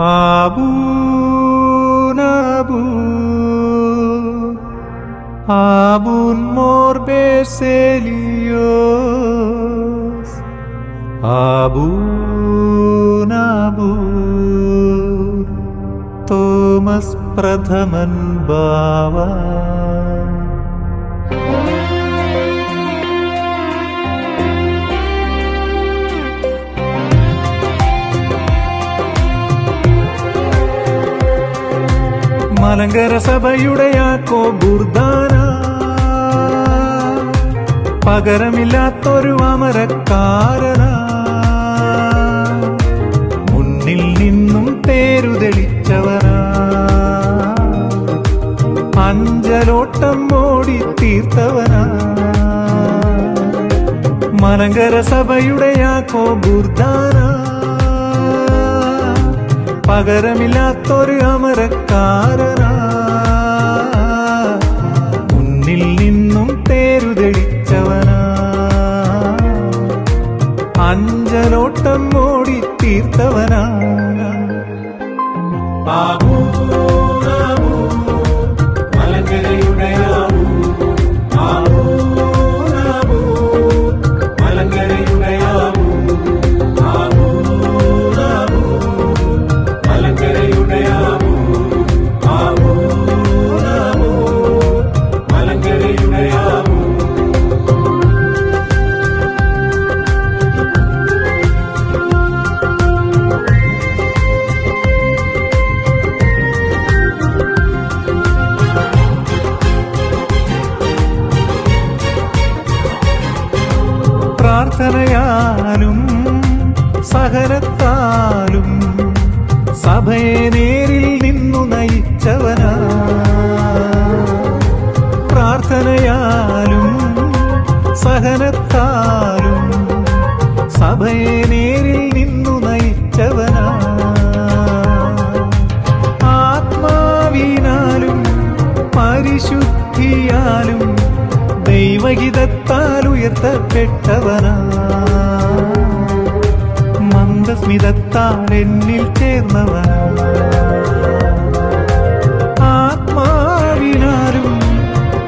आबुनाबु आबुन् मो बेसलियो आबुनाबु तोमस् प्रथमन् बा മലങ്കര സഭയുടെ ആക്കോ ബുർദാന പകരമില്ലാത്തൊരു അമരക്കാരന. മുന്നിൽ നിന്നും തേരുതെളിച്ചവനാ അഞ്ചലോട്ടം ഓടി തീർത്തവനാ മലങ്കര സഭയുടെ ആക്കോ ബുർദാന പകരമില്ലാത്തൊരു അമരക്കാരനാ. അഞ്ചലോട്ടം ഓടി പ്രാർത്ഥനയാലും സഹനത്താലും സഭയെ നേരിൽ നിന്നു നയിച്ചവനാ. ഉയർത്തപ്പെട്ടവനാ മന്ദസ്മിതത്താൽ എന്നിൽ ചേർന്നവനാ. ആത്മാവിനാലും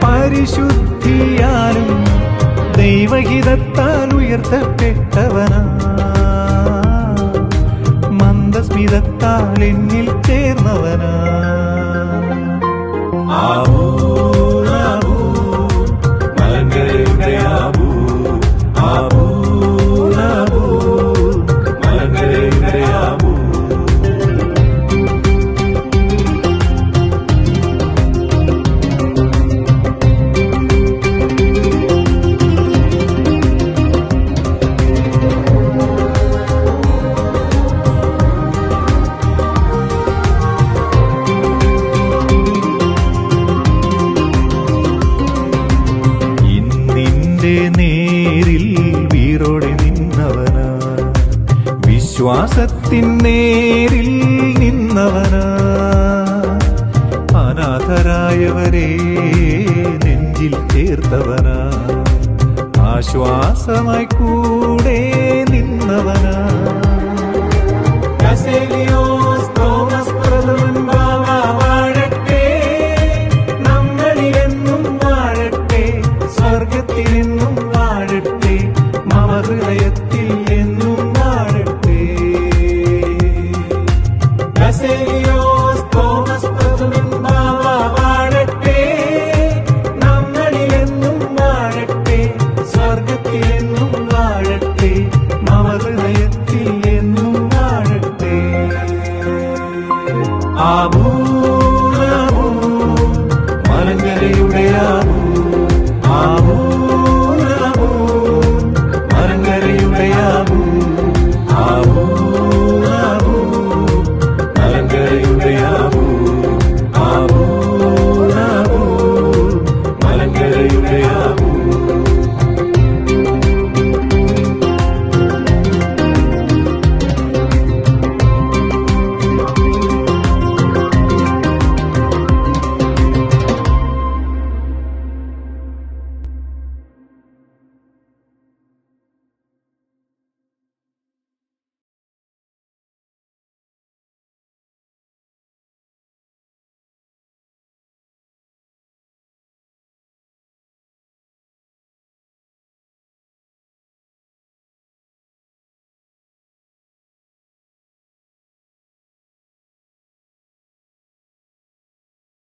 പരിശുദ്ധിയാലും ദൈവഹിതത്താൽ ഉയർത്തപ്പെട്ടവനാ. മന്ദസ്മിതത്താൽ എന്നിൽ ചേർന്നവനാ. ആവൂ, വിശ്വാസത്തിൻ നേരിൽ നിന്നവനാ. അനാഥരായവരെ നെഞ്ചിൽ ചേർത്തവനാ. ആശ്വാസമായി കൂടെ നിന്നവനാ.